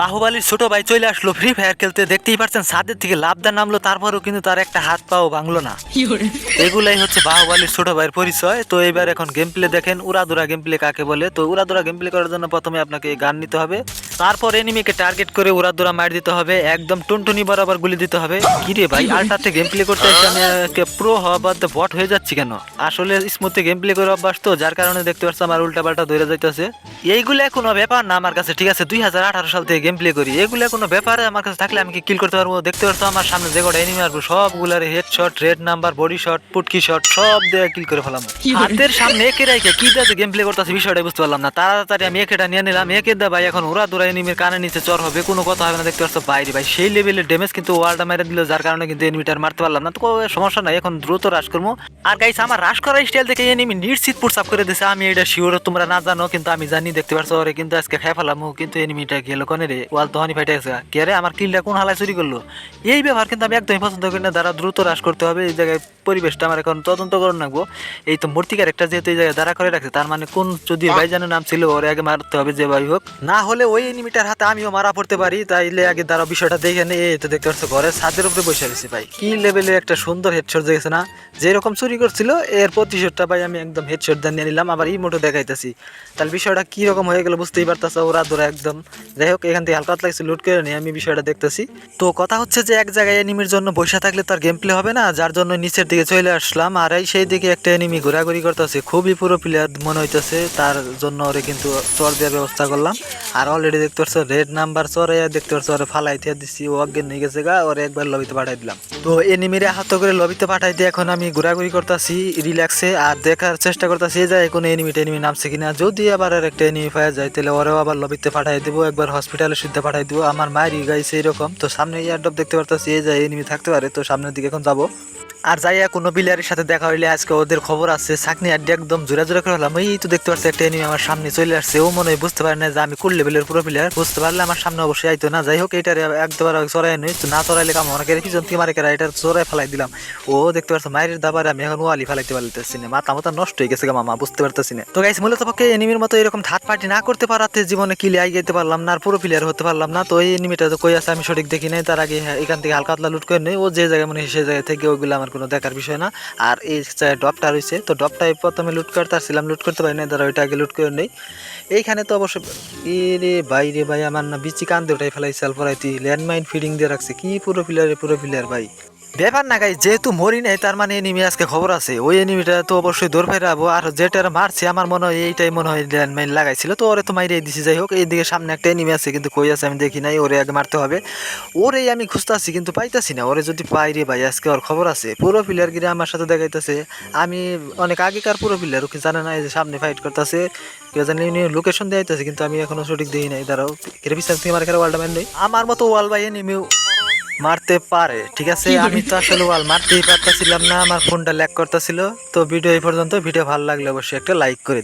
বাহুবালির ছোট ভাই চলে আসলো ফ্রি ফায়ার খেলতে। দেখতেই পারছেন সাদের থেকে লাভদার নামলো তারপরেও কিন্তু তার একটা হাত পাও ভাঙলো না। এগুলাই হচ্ছে বাহুবালির ছোট ভাইয়ের পরিচয়। তো এবার এখন গেম প্লে দেখেন উড়াদুরা গেম প্লে কাকে বলে? তো উড়াদুরা গেম প্লে করার জন্য প্রথমে আপনাকে গান নিতে হবে। তারপর এনিমিকে টার্গেট করে উড়াদুরা মার দিতে হবে একদম টুনটুনি বরাবর গুলি দিতে হবে। কি রে ভাই আলটাতে গেম প্লে করতে এসে আমি প্রো হওয়া বাদ বট হয়ে যাচ্ছি কেন? আসলে স্মুথে গেম প্লে করে অভ্যাস তো যার কারণে দেখতে পাচ্ছি আমার উল্টা পাল্টা ধরে যাইতেছে। এইগুলো কোনো ব্যাপার না আমার কাছে ঠিক আছে? দুই হাজার আঠারো সাল থেকে গেম প্লে করি। এগুলো কোনো ব্যাপারে আমার কাছে থাকলে আমি কি কিল করতে পারব? দেখতে পারতো আমার সামনে যে কটা এনিমি মারবো সবগুলার head shot red number body shot পুটকি শট সব দিয়ে কিল করে ফেলাম। হাতের সামনে একে রেখে কি দিয়ে গেম প্লে করতেছে বিষয়টা বুঝতে পারলাম না। তাড়াতাড়ি আমি একেটা নিয়ে নিলাম একে দা ভাই এখন ওরা দূরা এনিমির কানে নিচে চর হবে কোনো কথা হবে না দেখতে পাচ্ছ বাইরে। ভাই সেই লেভেলের ড্যামেজ কিন্তু ওয়ার্ল্ডটা মেরে দিল যার কারণে কিন্তু এনিমিটার মারতে পারলাম না। তো সমস্যা নাই এখন দ্রুত রাশ করব। আর গাইস আমার রাশ করার স্টাইল দেখে এনিমি নিশ্চিত পুটসাপ করে দিছে। আমি এটা শিওর তোমরা না জানো কিন্তু আমি জানি দেখতে পারছ ওরে কিন্তু আজকে খাই ফেলাম কিন্তু এনিমিটা গেল কোনে রে? ওয়াল তখনই ফাইটে গেছে কে রে আমার কিলটা কোন হালায় চুরি করল? এই ব্যবহার কিন্তু আমি একদমই পছন্দ করি না। দ্বারা দ্রুত হ্রাস করতে হবে এই জায়গায় পরিবেশটা আমার এখন তদন্ত করে রাখব। এই তো মূর্তিকার একটা যেহেতু এই জায়গায় দাঁড়া করে রাখছে তার মানে কোন যদি ভাইজানের নাম ছিল ওরে আগে মারতে হবে যে ভাই হোক। না হলে ওই এনিমিটার হাতে আমিও মারা পড়তে পারি, তাইলে আগে দাঁড়া বিষয়টা দেখে নে। এই তো দেখতে পাচ্ছ ঘরে ছাদের উপরে বসে রয়েছে ভাই। কি লেভেলের একটা সুন্দর হেডশট দেখেছে না? যেরকম চুরি করছিল, এর প্রতিশোধটা ভাই আমি একদম হেডশট দিয়ে নিয়ে নিলাম, আবার এই মোটো দেখাইতেছি। তাহলে বিষয়টা কি রকম হয়ে গেল বুঝতেই পারতাছ, ওরা ধরে একদম। যাই হোক, এখান থেকে হালকা লাগছে লুট করে নিয়ে আমি বিষয়টা দেখতেছি। তো কথা হচ্ছে যে, এক জায়গায় এনিমির জন্য বসে থাকলে তার গেম প্লে হবে না, যার জন্য নিচের দিকে চলে আসলাম। আর এই সেই দিকে একটা এনিমি ঘোরাঘুরি করতেছে, খুবই পুরো প্লেয়ার মনে হইতেছে, তার জন্য ওরে কিন্তু চর দেওয়ার ব্যবস্থা করলাম। আর অলরেডি দেখতে পাচ্ছ রেড নাম্বার চরে দেখতে পাচ্ছ ওরে ফালাই দিয়ে দিচ্ছি ও অজ্ঞান নিয়ে গেছে গা, ওরে একবার লবিতে পাঠাই দিলাম। তো এনিমিরে আহত করে লবিতে পাঠাই দিয়ে এখন আমি ঘোরাঘুরি করতেছি রিল্যাক্সে আর দেখার চেষ্টা করতেছি যে কোনো এনিমি টেনিমি নামছে কিনা। যদি আবার আর একটা এনিমি পাওয়া যায়, তাহলে ওরেও আবার লবিতে পাঠাই দেবো, একবার হসপিটালে শুদ্ধে পাঠাই দেবো। আমার মায়েরই গাইছে এরকম তো সামনে ইয়ারডপ দেখতে পারতেছি, এই যে এনিমি থাকতে পারে, তো সামনের দিকে এখন যাব। আর যাইয়া কোনো প্লেয়ারের সাথে দেখা হইলে আজকে ওদের খবর আছে। চাকনি আড্ডি একদম জোরা জোরা করে হলাম। এই তো দেখতে পাচ্ছি একটা এনিমি আমার সামনে চলে আসছে। ও মনে বুঝতে পারে না যে আমি কোন লেভেলের পুরো প্লেয়ার বুঝতে পারলে আমার সামনে অবশ্যই আইতো না। যাই হোক, এটার একবার চড়াই নই। তো না চড়াইলে কাম অনেকের পিছন থেকে মারে কেরা এটা চড়াই ফেলাই দিলাম। ও দেখতে পাচ্ছ, মায়ের দাবার আমি এখন ওয়ালি ফেলাইতে পারতেছি না। মাথা মাথা নষ্ট হয়ে গেছে গা মামা, বুঝতে পারতেছি না। তো গাইস মূলত পক্ষে এনিমির মতো এরকম থার্ড পার্টি না করতে পারাতে জীবনে কিলে আই যেতে পারলাম না, আর পুরো প্লেয়ার হতে পারলাম না। তো এই এনিমিটা তো কই আছে আমি সঠিক দেখি নাই। তার আগে এখান থেকে হালকা হাতলা লুট করে নেই। ও যে জায়গায় মনে হয় সেই জায়গা থেকে ওইগুলো আমার কোনো দেখার বিষয় না। আর এই ডপটা রয়েছে, তো ডপটাই প্রথমে লুট করতে আসছিলাম লুট করতে পারি না ধরো ওইটা আগে লুট করে নেই। এইখানে তো অবশ্যই এ রে ভাই রে ভাই, আমার না বিচি কান্দে ওটাই ফেলাই সেল পরাইতি ল্যান্ডমাইন ফিডিং দিয়ে রাখছে। কি পুরো প্লেয়ার পুরো প্লেয়ার ভাই। ব্যাপার না গাই, যেহেতু মরি নাই, তার মানে এনিমি আজকে খবর আছে। ওই এনিমিটা তো অবশ্যই দৌড় ফেরাবো আর যেটার মারছে, আমার মনে হয় এইটাই মনে হয় ল্যান্ডমাইন লাগাইছিল, তো ওরে তো মাইরে দিছি। যাই হোক, এইদিকে সামনে একটা এনিমি আছে, কিন্তু কই আছে আমি দেখি নাই, ওরে আগে মারতে হবে। ওরে আমি খুঁজতেছি, কিন্তু পাইতাছি না। ওরে যদি পাই রে ভাই, আজকে ওর খবর আছে। পুরো প্লেয়ার গিরে আমার সাথে দেখাইতেছে। আমি অনেক আগেকার পুরো প্লেয়ার ওকে জানে না যে সামনে ফাইট করতেছে। কেউ জানি লোকেশন দেখাইতেছে, কিন্তু আমি এখনও সঠিক দিই নাই। দাঁড়াও, এর পিছন আমার এখানে ওয়ার্ল্ড নেই আমার মতো ওয়াল ভাই এনিমি মারতে পারে ঠিক আছে? আমি তো আসলে ওয়াল মারতেই পারতেছিলাম না আমার ফোনটা ল্যাক করতেছিল। তো ভিডিও এই পর্যন্ত ভিডিও ভালো লাগলে অবশ্যই একটা লাইক করে